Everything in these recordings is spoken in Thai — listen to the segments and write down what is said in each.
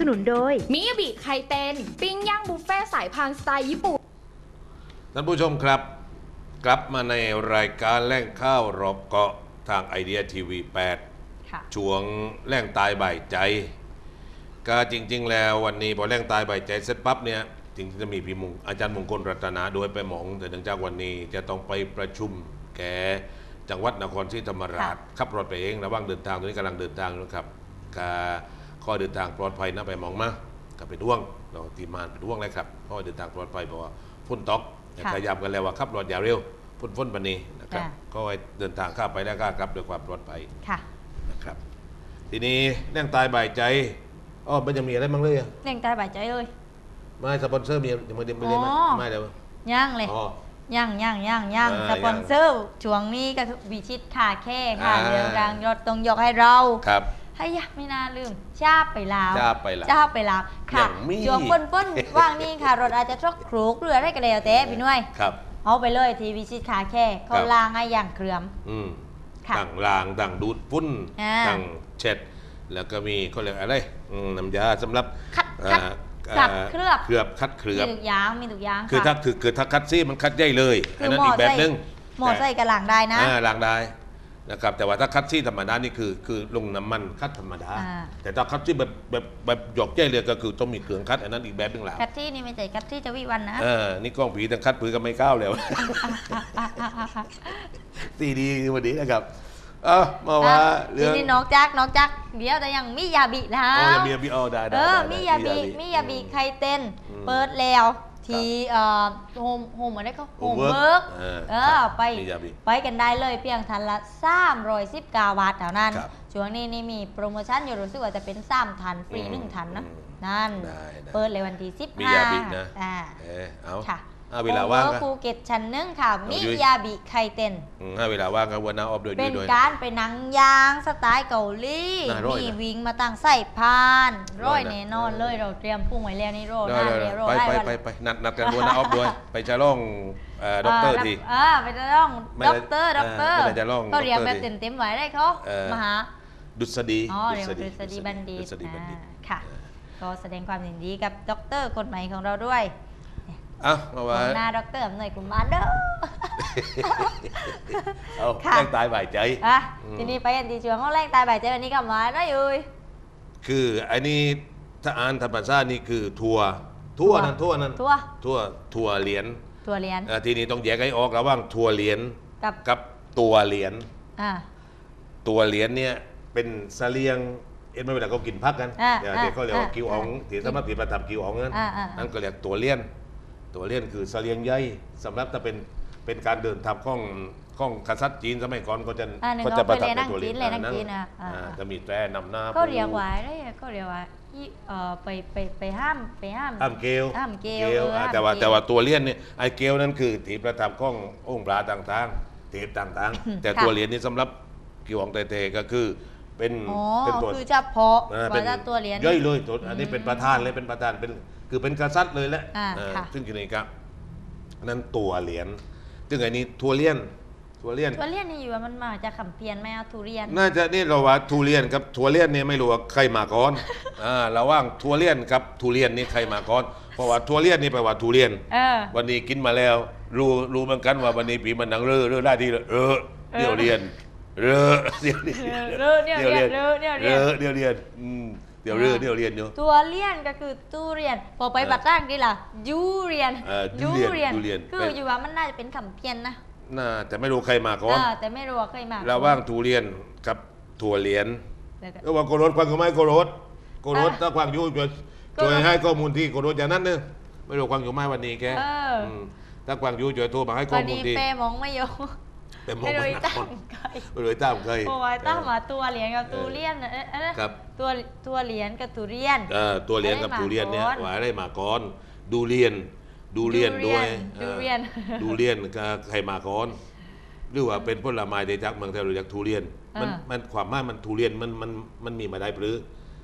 นับสนุนโดย มิยาบิไข่เต็น ปิ้งย่างบุฟเฟ่ต์สายพานสไตล์ญี่ปุ่น ท่านผู้ชมครับ กลับมาในรายการแล่งข้าวรอบเกาะทางไอเดียทีวีค่ะ8ช่วงแล่งตายบ่ายใจ ก็จริง ๆ แล้ววันนี้พอแล่งตายบ่ายใจเสร็จปั๊บเนี่ยจริงๆจะมีพี่มุงอาจารย์มงคลรัตนาโดยไปหมอง แต่เนื่องจากวันนี้จะต้องไปประชุมแกจังหวัดนครศรีธรรมราชขับรถไปเองระหว่างเดินทางตอนนี้กำลังเดินทางอยู่นะครับก็ข อเดินทางปลอดภัยนะไปหมองมาก็เป็นห่วงเราทีมงานเป็นห่วงเลยครับขอให้เดินทางปลอดภัยเพราะว่าฝนตกค่ะพยายามกันแล้วว่าขับรถอย่าเร็วฝนฝนปันนี้นะครับค่ะก็ให้เดินทางข้ามไปแล้วก็กลับด้วยความปลอดภัยค่ะนะครับ ทีนี้เรื่องตายบ่ายใจอ๋อมันจะมีอะไรบ้างเลยอะเร่งตายบาดใจเลยไม่สปอนเซอร์มียังไม่ได้ไม่ได้ไหมอ๋อไม่เดี๋ยวย่างเลยอ๋อย่างย่างย่างย่างอ่าสปอนเซอร์ช่วงนี้ก็คือวิชิตขาแค่ค่ะอ่าเรื่องรางยอดตรงยกให้เราครับ ให้ยะไม่น่าลืมชาบไปลาวชาบไปลาวชาบไปลาวค่ะอย่างมีช่วงป้นป้นๆว่างนี่ค่ะรถอาจจะทรกครูกเรือได้ก็แล้วแต่พี่หน้วย ครับ เอาไปเลยทีวิชิตขาแค่เขาครับล่างให้อย่างเครือม อืมค่ะต่างลางต่างดูดฟุ้นอ่าต่างเช็ด แล้วก็มีเขาเรียกอะไรอืมน้ำยาสำหรับคัดอ่าคัดอ่าเคลือบ เคลือบคัดเคลืมีอบทุกอย่างมีทุกอย่างคือค่ะถ้าคือคือถ้าคัดซี่มันคัดใหญ่เลยคือันอนั้นหมอีอกแบบใส่นึงหมอใส่กระหลังได้นะ อ่าล้างได้ นะครับแต่ว่าถ้าคัดซี่ธรรมดานี่คือคือลงน้ำมันคัดธรรมดา อ่า แต่ถ้าคัดซี่แบบแบบแบบหยอกใหญ่เลยก็คือต้องมีเครื่องคัดอันนั้นอีกแบบหนึงแหละกัดที่นี่ไม่ใช่กัดที่จะวิวันนะเออนี่กล้องผีแต่คัดผือก็ไม่ก้าวแล้วตีดีวันนี้นะครับเออมาว่าเรื่ทีองนี้นอกจากนอกจากเดี๋ยวแต่ยังมียาบินะ อ๋อยังมีพี่อ๋อได้ได้เออได้มีได้ยาบิมียาบิไข่เต้นอืม เปิดแล้ว ทีเอ่อโฮมโฮมอะไรก็โฮม Homework เวิร์กเออเอครัอบไปมียาบิไปกันได้เลยเพียงทันละ319บาทเท่านั้นครับช่วงนี้นี่มีโปรโมชั่นอยู่รู้สึกว่าจะเป็น3ทันฟรีอืมหนึ่งทันนะอืมนั่นได้ได้เปิดเลยวันที่15มียาบินะอ่าเออเอาค่ะ เอาเวลาว่างโอกัเวอร์ภูเก็ตชั้นหนึ่งค่ะมีเอายุ้ยยาบิไข่เต้นอืมเอาเวลาว่างกันวันน้าออฟโดยเป็ด้วยนด้วยการไปหนังยางสไตล์เกาหลีน่าร่อยนะมีวิงมาตั้งใส่พานร้อยร่อยนะแน่นอนเลยเราเตรียมปรุงไว้แล้วนี่โรได้น่าได้เรียวโรไปได้ไปวันไปไปนัดนัดกันวันน้าออฟด้วย ไปจะล่องเอ่อด็อกเตอร์ทีอ่าไปจะต้องไม่ด็ได้อกเตอร์ด็อกเตอร์เออไม่ได้จะลองเขาเรียกด็อกเตแบอร์บดิเต็มๆไว้ได้เขาเออมาหาดุษฎีอ๋อเรียกว่าดุษฎีบัณฑิตดุษฎีบัณฑิตอ่าค่ะก็แสดงความยินดีกับด็อกเตอร์คนใหม่ของเราด้วย อะมาว่าหน้าด็อกเตอร์อำนวยกุมารเด้อเอาค่ะแกล้งตายบ่ายใจอะอืมทีนี้ไปกันที่ช่วงห้องแรงตายบ่ายใจวันนี้กลับมาได้ยุยคืออันนี้ถ้าอ่านธรรมชาตินี่คือทัวร์ทัวร์นั้นทัวร์นั้นทั่วทัวร์ทัวร์เหรียญตัวเรียนอ่าทีนี้ต้องแยกให้ออกระหว่างทัวร์เหรียญกับกับตัวเหรียญอ่าตัวเหรียญเนี่ยเป็นเสลียงเอ็นไม่เวลาเขากินพักกันอ่าเดี๋ยวที่เขาเรียกว่าอ่ากิวอ๋องอ่าที่สำหรับที่ประทับกิวอ๋องนั้นอ่าอ่านั่นก็เรียกตัวเลี้ยน ตัวเลี้ยนคือเสลียงใหญ่สำหรับถ้าเป็นเป็นการเดินทางข้องข้องกษัตริย์จีนสมัยก่อนก็จะอ่าหนึ่งก็จะประทับเอาไปเลยนั่ในงตัวเหรียญจีนเลยนั่งอ่าจีนอะอ่าอ่า จะมีแตรนำหน้าก็เรียกผู้ว่าได้ก็เรียกว่าอีเอ่อไปไปไปห้ามไปห้ามอ้ามเกลอ้ามเกลลเอออ่าอ้ามแต่ว่าเกล แต่ว่าตัวเลี้ยนเนี่ยไอ้เกลนั่นคือที่ประทับข้ององค์พระต่างๆเทพต่างๆ แต่ค่ะตัวเหรียญนี่สำหรับกิวอ๋องเตๆก็คือ เป็นอ๋อเป็นตัวคือเฉพาะอ่าว่าถ้าตัวเรียนย่อยเลยตัวอันนี้เป็นประธานเลยเป็นประธานเป็นคือเป็นกษัตริย์เลยแหละอ่าอ่าค่ะ ซึ่งทีนี้ครับนั่นตัวเหรียญซึ่งอันนี้ทัวเลียนทัวเลียน ตัวเรียนนี่อยู่ว่ามันมาจากคำเพียนไหมเอาทุเรียน น่าจะนี่เราว่าทุเรียนกับทัวเลียนเนี่ยไม่รู้ว่าใครมาก่อน อ่าระหว่างทัวเลียนกับทุเรียนนี่ใครมาก่อน เพราะว่าทัวเลียนนี่แปลว่าทุเรียน เออ วันนี้กินมาแล้ว รู้รู้เหมือนกันว่าวันนี้ปีมันหนังเร่อเร่อได้ที่เออเดี๋ยวเรียน เร่อเดี๋ยวเรียนเร่อเนี่ยเรียนเร่อเนี่ยเรียนเร่อเดี๋ยวเรียนอืมเดี๋ยวเร่อเดี๋ยวเรียนอยู่ตัวเรียนก็คือตู้เรียน พอไปเออบัดตั้งนี่ล่ะยูเรียนเออยูเรียนยูเรียนคืเป็อนอยู่ว่ามันน่าจะเป็นคำเพียนนะน่าแต่ไม่รู้ใครมาก่อนเออแต่ไม่รู้ว่าเคยมาระหว่างทุเรียนกับถั่วเหรียญแล้วก็ ก็ว่าโกรธฟังก็ไม่โกรธโกรธอะถ้าฟังอยู่ช่วยโกรธช่วยให้ข้อมูลที่โกรธอย่างนั้นเนอะไม่รู้ฟังอยู่ไหมวันนี้แกเอออื มถ้าฟังอยู่ช่วยโทรมาให้พข้ออมูดีลที่ เป้มองไม่ยงแต่มองไม่รู้ไม่ตั้ตั้งงใครไม่รู้ตั้งเคยเพราะว่าตั้งมาตัวเหรียญกับตัวเรียนเอ๊ะเอ๊ะครับตัวตัวเหรียญกับตัวเรียนเออตัวเหรียญกับอะไรมาทุเรียนเนี่ยก่อนว่าได้มาก่อนดูเรียนดูเรียน ดูเรียนด้วยดูเรียนออดูเรียนก็ใครมาก่อนหรือว่าเป็นผลไม้ในจากเมืองไทยหรือจากทุเรียน มันอ่ามัมันความหมายมันทุเรียนมันมันมันมีมาได้หรือ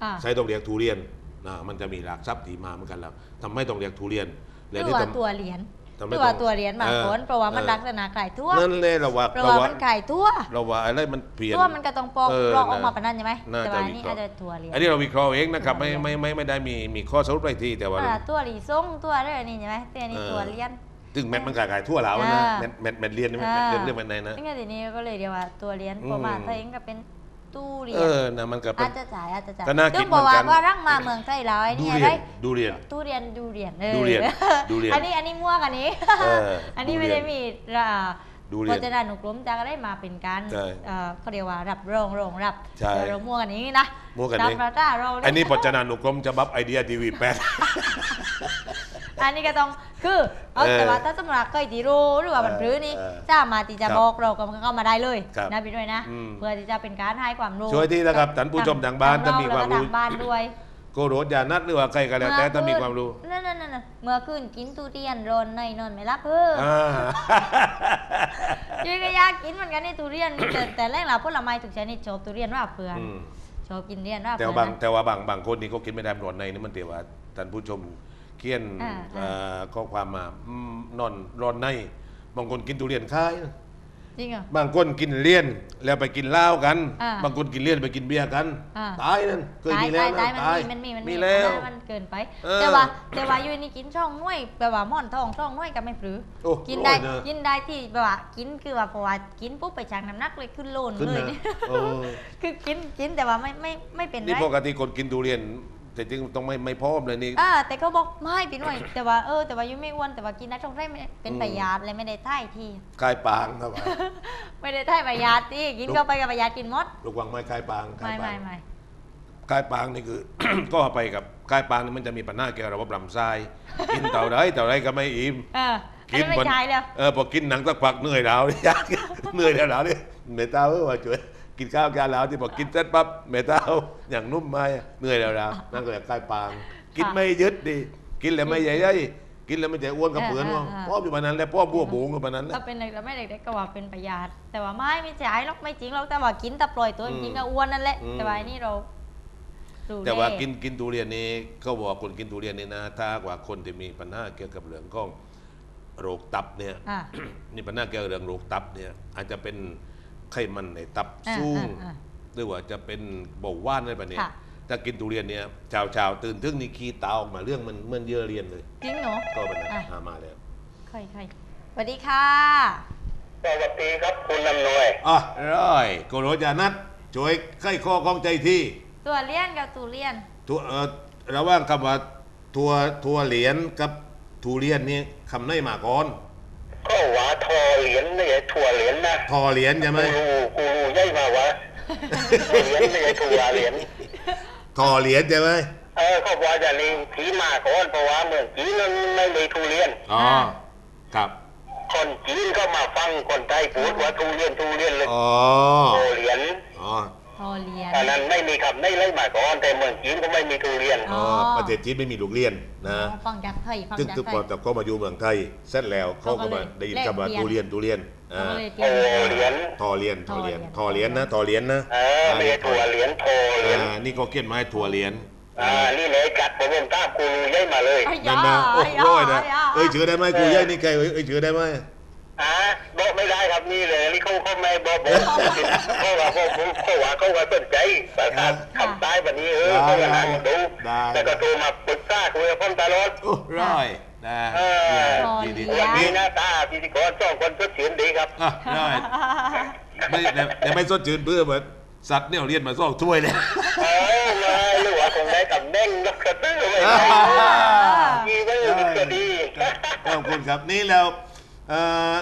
อ่าใช้ต้องเรียกทุเรียนนะมันจะมีหลักทรัพย์ที่มาเหมือนกันแล้วทำไมต้องเรียกทุเรียนหและรือที่ว่าทำตัวเหรียญ ทำไมหรือว่าต้องตัวเหรียญบางเออคนเพราะว่ามันเออลักษณะคล้ายทั่วนั่นเลยเราว่าเพราะเราว่าว่ามันคล้ายทั่วเราว่าอะไรมันเปลี่ยนทั่วมันก็ต้องปอกเออปอกออกมานะปะนั้นใช่ไหมน่าแต่จะว่าวินี่เคราะอาจห์จะตัวเหรียญอันนี้เราวิเคราะห์เองนะครับไม่ไม่ไม่ไม่ได้มีมีข้อสรุปอะไรที่แต่ว่าอ่าตัวหลีส่งตัวอะไรนี่ใช่ไหมตัวนี้เออตัวเหรียญถึงแมทมันขายทั่วแล้วนะอ่าแมทแมทแมทเรียนนี่แมทเรียนเรื่องมันไหนนะนี่ไงทีนี้ก็เลยเรียกว่าตัวเหรียญอืมประมาณตัวเองก็เป็น ตู้เหรียเอญอนะมันก็เป็อานจจะจ่ายอาจจะจ่ายก็น่าคิดซึ่งบอกว่าเหมือนกันว่าร่างมาเมืองไทยแล้วไอ้ดูนี่เรีอะไรยนดูเรียน ตู้เรียนดูเหรียญออดูเหรียญดูเหรียญอันนี้อันนี้มั่วกันนี้ เอออันนี้ดูไม่เหรียญได้มีอ่าดูเหรียญพจนานุกรมจะได้มาเป็นการใช่เอ่อเขาเรียกว่ารับรองรองรับใช่ เดี๋ยวเรามั่วกันนี้นะมั่วกันตามนี้พระเจ้าเราเลยอันนี้พจนานุกรมจะบับไอเดียทีวีแปด อันนี้ก็ต้อง คือเอาเออแต่ว่าถ้าสมมติว่าเคยตีรู้หรือว่ามันพรื้นี่เออสามารถที่จะครับบอกเราก็เข้ามาได้เลยครับนะพี่ด้วยนะอืมเพื่อที่จะเป็นการให้ความรู้ช่วยที่นะครับท่านผู้ชมทางบ้านเรถ้ามีความรู้แล้ก็ทงบ้านด้วยโกโรธยานัดหรือว่าใครก็แล้วแต่ถ้ามีความรู้นั่นนั่นนั่นเมื่อคืนกินทุเรียนร้อนในนอนไม่รับเพิ่มอ่ายังก็อยากกินเหมือนกันนี่ทุเรียนแต่แต่แรกเราผลไม้ทุกชนิดชอบทุเรียนว่าเพื่อนอืมชอบกินเรียนว่าแต่เพื่ว่าบางนะแต่ว่าบางบางคนนี่เขากินไม่ได้ร้อนในนี่มันเตีว่าท่านผู้ชม เขียนอ่า เอ่อข้อความมาอืมนอนร้อนในบางคนกินทุเรียนคาย จริงเหรอ บางคนกินเลี้ยนแล้วไปกินเหล้ากัน อ่าบางคนกินเลี้ยนไปกินเบียร์กันอ่า ตายนั่นเคยตายมีแล้วตายนะตายตายมันมีมันมีมีมันแล้ว มันเกินไป เออแต่ว่าแต่ว่าอยู่นี่กินช่องน้วยแปลว่าหม่อนทองช่องน้วยก็ไม่ปรือ โอ้กินได้ร้อยเนอะ กินได้ที่แบบว่ากินคือว่าเพราะว่ากินปุ๊บไปชั่งน้ำหนักเลยขึ้นโลนขึ้นเลยนะเนี่ย เออคือกินกินแต่ว่าไม่ไม่ไม่เป็นนี่ไรปกติคนกินทุเรียน แต่จริงต้องไม่ไม่พร้อมเลยนี่ อ่าแต่เขาบอกไม่พี่หน่วย แต่ว่าเออแต่ว่ายูไม่อ้วนแต่ว่ากินได้ช่องได้ไม่เป็นอืม ประหยัดเลยไม่ได้ท่ายที่คายปางครับว่า ไม่ได้ท่ายประหยัดที่กินเข้าไปกับประหยัดกินหมดลูกวังไม่คายปางคาไม่ยปาไม่งไม่คายปางนี่คือ ก็ไปกับคายปางนี่มันจะมีปัญหาเกี่ยวกับระบบลำไส้กินเต่าไรเต่าไรก็ไม่อิ่ม เอออันนั้นไม่ใช่แล้ว เออพอกินหนังสักพักเหนื่อยแล้วเนี่ยเหนื่อยแล้วเนี่ยเมตาเออว่าช่วย กินข้าวกันแล้วที่พอกินเสร็จปั๊บเมตาเอาอย่างนุ่มไหมเหนื่อยแล้วแล้วนั่นก็เลยคายปาง กินไม่ยึดดี กินแล้วไม่ใหญ่ใหญ่กินแล้วไม่ใหญ่อ้วนกับเผือนว่าพ่ออยู่ปานนั้นแล้วพ่อบัวบุงกับปานนั้นแหถ้าละเป็นเด็กแล้วไม่เด็กๆก็ว่าเป็นประหยัดแต่ว่าไม่ไม่ใช่หรอกไม่จริงหรอกแต่ว่ากินแต่ปล่อยตัวอืมจริงก็อ้วนนั่นแหละอืมแต่ว่าอันนี่เราดูแต่ว่าแกินกินทุเรียนนี่เขาบอกว่าคนกินทุเรียนนี่นะ ถ้าหากว่าคนที่มีปัญหาเกี่ยวกับเรื่องของโรคตับเนี่ยอ่ามีปัญหาเกี่ยวกับเรื่องโรคตับเนี่ยอาจจะเป็น ไขมันในตับอ่าสูงอ่าอ่าหรือว่าจะเป็นเบาหวานอะไรแบบเนี้ยค่ะ ถ้ากินทุเรียนเนี่ยชาวชาวๆตื่นทึ่งนี่ขี้ตาออกมาเรื่องมันเหมื่อนเยื่อเรียนเลย จริงเหรอก็เป็นอะ หามาแล้วใครใครสวัสดีค่ะ สวัสดีครับคุณลำนวย อะร้อยโกโรจานัทช่วยไข้ข้อข้องใจที่ตัวเลี่ยนกับตูเลี่ยน ตัวเอ่อระหว่างคำว่าทัวทัวเหรียญกับทุเรียนนี่คำไหนมาก่อน ก็หวาทอเหรียญไม่ใช่ถั่วเหรียญนะทอเหรียญใช่ไหมกูรูกูรูใหญ่มาวะเหรียญไม่ใช่ถั่วเหรียญทอเหรียญใช่ไหมเออเขาบอกจะนี่ผีมาก่อนเพราะว่าเมืองจีนนั้นไม่มีทุเรียนอ๋ออ่าครับคนจีนก็มาฟังคนไทยพูดว่าทุเรียนทุเรียนเลยอ๋อโอเหรียญอ๋อ ทอเลียนอันนั้นไม่มีคำไม่เลยมาก่อนแต่เมืองจีนก็ไม่มีทุเรียนอ๋อ๋ออประเทศจีนไม่มีลูกเรียนนะฟังจากไทยฟังซึ่งจากทุกไทคนยแต่ก็มาอยู่เมืองไทยเสร็จแล้วเขาก็มาได้ยินคำว่าแลกเปลี่ยนทุเรียนทุเรียนเขาอ่าก็เลยเตรียมโอเหรียญทอเหรียญทอเหรียญททออเหเหรีรียยญญนะทอเหรียญนะเออไม่ใช่ถั่วเหรียญโทเหรียญอ่านี่เขาเขียนมาให้ทัวเหรียญอ่านี่เลยจัดผมผมตามกูรูใหญ่มาเลยอ้ยนั่นนะาโอ้ยาร้อยนะยาเอ้ยชื่อได้ไหมกูย่ายนี่ใครเอ้ยเอ้ยชื่อได้ไหม อ่าบอกไม่ได้ครับนี่เลยนี่เขาเขาไม่บอกผมเขาว่าเขาผมเขาว่าเขาว่าสนใจแต่ถ้าทำตายแบบนี้เออเขาก็นั่งดูแต่ก็โทรมาปรึกษาคุยกับผมตลอดโอ้ร้อยนะเออเนี่ยดีดีวันนี่นี้หน้าตาพิธีกรสองคนสดชื่นดีครับอะร้อยไม่แต่แต่ไม่สดชื่นเพื่อเหมือนสัตว์เนี่ยเรียนมาสองถ้วยเลยเออมาหรือว่าคงได้ตำแหน่งนักกระตือไม่ได้ดีไม่ก็ดีขอบคุณครับนี่แล้ว เอ่อ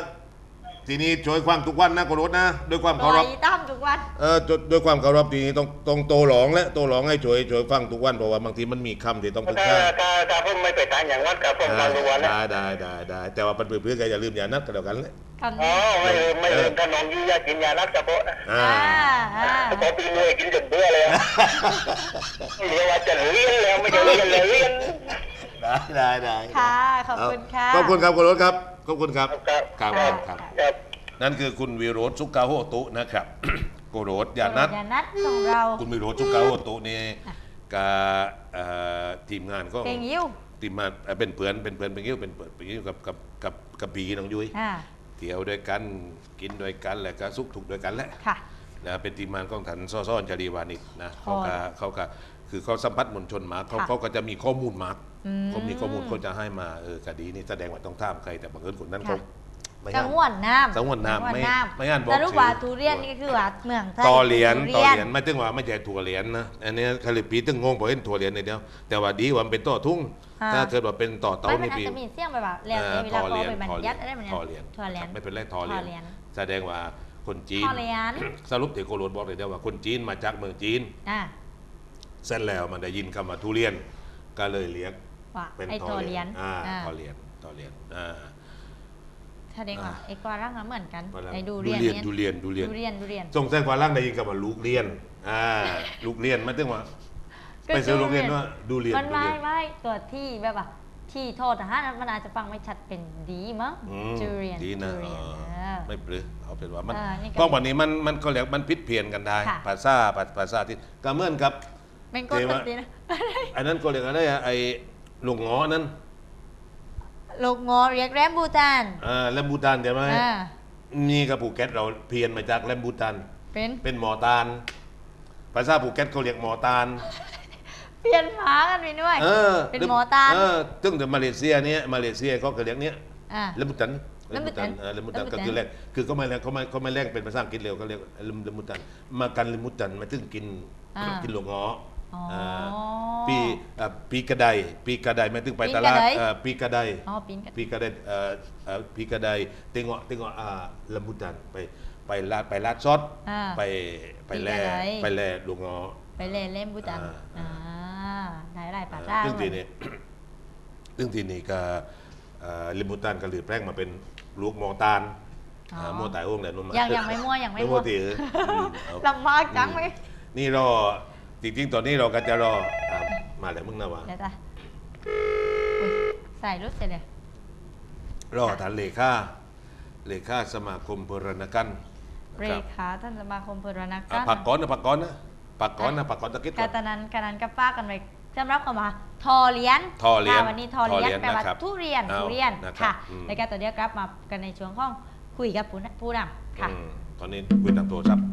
ทีนี้ช่วยฟังทุกวันนะกรถนะด้วยความปเคาล่รอยพตั้มทุกวัน เออจด้วยความเคารพทีนี้ต้องต้องโตหลองและโตหลองให้ช่วยช่วยฟังทุกวันเพราะว่าบางทีมันมีคำที่ต้องพึกถ้าษาถ้าถ้าผมไม่ไปทานอย่างวัดกับผมฟังทุกวันนะได้ได้ได้ได้แต่ว่าเป็นเพื่อนๆกันอย่าลืมอย่านัดกันแล้วกันเลยคำอ๋อนี้ไม่ลืมไม่ลืมขนมยี่ยากินยารักกระเพาะนะอ่าอ่าอ่าพอปีนวยกินจนเบื่อเลยเรียกว่าจะเลี้ยนแล้วไม่ใช่เลี้ยนเลยเลี้ยน ได้ได้ได้ค่ะ ขอบคุณค่ะ ขอบคุณครับคุณรถครับ ขอบคุณครับครับครับค่ะครับครับ นั่นคือคุณวิโรธสุกาโฮตุนะครับโกโรธอย่านัดอย่านัดของเรา คุณวิโรธสุกาโฮตุนี่กับเอ่อทีมงานก็เพลงยิ้วทีมงานเอ่อเป็นเพื่อนเป็นเพื่อนเป็นยิ้วเป็นเพื่อนเป็นยิ้วกับกับกับกระปีน้องยุ้ยอ่าเที่ยวด้วยกันกินด้วยกันแล้วก็สุขทุกข์ด้วยกันแหละค่ะนะเป็นทีมงานของฐานซ่อซ่อนจารีวานิชนะพอเขาก็เขาก็ คือเขาสัมผัสมวลชนมาเขาค่ะเขาก็จะมีข้อมูลมาอืม เขามีข้อมูลเขาจะให้มาเออคดีนี้แสดงว่าต้องท่ามใครแต่บังเอิญคนนั้นเขาค่ะไม่กัห้างมวลน้ำกังวลน้ำไม่กังวลไม่อ่านบอกแต่รูปว่าชื่อ ทุเรียนนี่ก็คือว่าเมืองไทยต่อเหรียญทุต่อเหรียญไม่ถึงว่าไม่ใช่ถั่วเหรียญนะอันนี้คาลิปีตึงงงเพราะเห็นถั่วเหรียญในเดียวแต่ว่าดีกว่ามันเป็นต่อทุ่ง อ่าถ้าเกิดว่าเป็นต่อเตาไม่มันนี่อาจปีจะมีเสียงแบบว่าแล้วแต่เวลาทอเขาเหรียญไปบัญทอเหรีญัยญติอะไรแบบเนี้ยทอเหรียญทอเหรียญ ไม่เป็นไรทอเหรียญทอเหรียญ แสดงว่าคนจีนทอเหรียญสรุปเด็กโคโรนบอกเลยเดียวว่าคนจีนมาจากเมืองจีน อ่า เสร็จแล้วมันได้ยินคำว่าทุเรียนก็เลยเรียกว่าเป็นไอ้ททออเหเหรีรียยญญอ่าอ่าทอเหรียญทอเหรียญอ่าแสดงว่าไอ้กวาร่างอะเหมือนกันว่าแล้วไอ้ดูดูเรียนเรียนเนี่ยดูเรียนดูเรียนดูเรียนดูเรียนสงสัยกว่าล่างได้ยินคำว่าลูกเรียนอ่าลูกเรียนไม่ถึงว่าก็ไปซื้อดูโรงเรียนเรียนว่าดูเรียนมันดูไม่เรียนไม่ตัวที่แบบว่าที่โทษทหารมันอาจจะฟังไม่ชัดเป็นดีมั้งอืมจูเรียนดีนะจูเรียนเออเออไม่ปลือเอาเป็นว่ามันเออนี่ก็เพราะวันนี้มันมันก็เรียกมันพิษเพี้ยนกันได้ค่ะภาษาภาภาษาที่ก็เหมือนกับ เป็นก้นเทวะตันตีนะอันนั้นก็เรียกอะไรอะไอ้ลูกงอนั้นลูกงอเรียกแรมบูตานอ่าแลมบูตานใช่ไหมอ่านี่กับภูเก็ตเราเพี้ยนมาจากแลมบูตานเป็นเป็นหมอตาลภาษาภูเก็ตเขาเรียกหมอตาลเปลี่ยนหากันไปด้วยเออเป็นหมอตาลเออตึ้งแต่มาเลเซียเนี้ยมาเลเซียเขาก็เรียกเนี้ยอ่าเลมบุตันเลมบุตันเออเลมบุตันเลมบุตัก็นคือแรกคือเขาไม่แรงเขาไม่เขาไม่แรงเป็นภาษาอังกฤษเร็วเขาเรียกเลมเลมบุตันมากันเลมบุตันมาถึงกินอ่ากินหลวงงออ๋ ออ่าปีอ่าปีกระไดปีกระไดมาถึงไปปีตกระลาดได เอ่อปีกระไดอ๋อปีนกัน ปีกระไดเอ่อเอ่อปีกระไดเตงเงาะเตงเงาะอ่าเลมบุตันไปไปลาดไปลาดซอสอ่าไปไปแล่ปีกระได ไปแล่หลวงงอ ไปเล่นเล่นบูตันอ่า อ่าหลายหลายๆภาษาซึ่งทีนี้ซึ่งทีนี้ก็เอ่อลิมบุตันก็หลือแปลงมาเป็นลูกหมอตาลอ๋อาหมอตายโอ้งแหละนุ่มยังยังไม่มั่วยังไม่ไม่มั่มั่ววตีเอออืมเอา ลำบากจังไหม นี่รอ จริงๆตอนนี้เราก็จะรออะมาแล้วมึงนะวะเดี๋ยวจ้ะอุ๊ยใส่รุดเลยเลยรอท่านเลขาเลขาสมาคมพลนกันนะเรครับขาท่านสมาคมพลนักอะการผักก้อนนะผักก้อนนะผักก้อนนะผักก้อนตะกี้ก่กาอนตานั้นการนั้นก็ป้ากันไปสำหรับคำว่าทอเหรียญทอเหรียญค่ะวันนี้ทอเหรียญทอเหรียญแปลว่านะครับทุเรียนเอาทุเรียนนะครับค่ะอืม แล้วก็ตัวเดียวกลับมากันในช่วงของคุยกับผู้นผู้นำค่ะ อืมตอนนี้คุยทางโทรศัพท์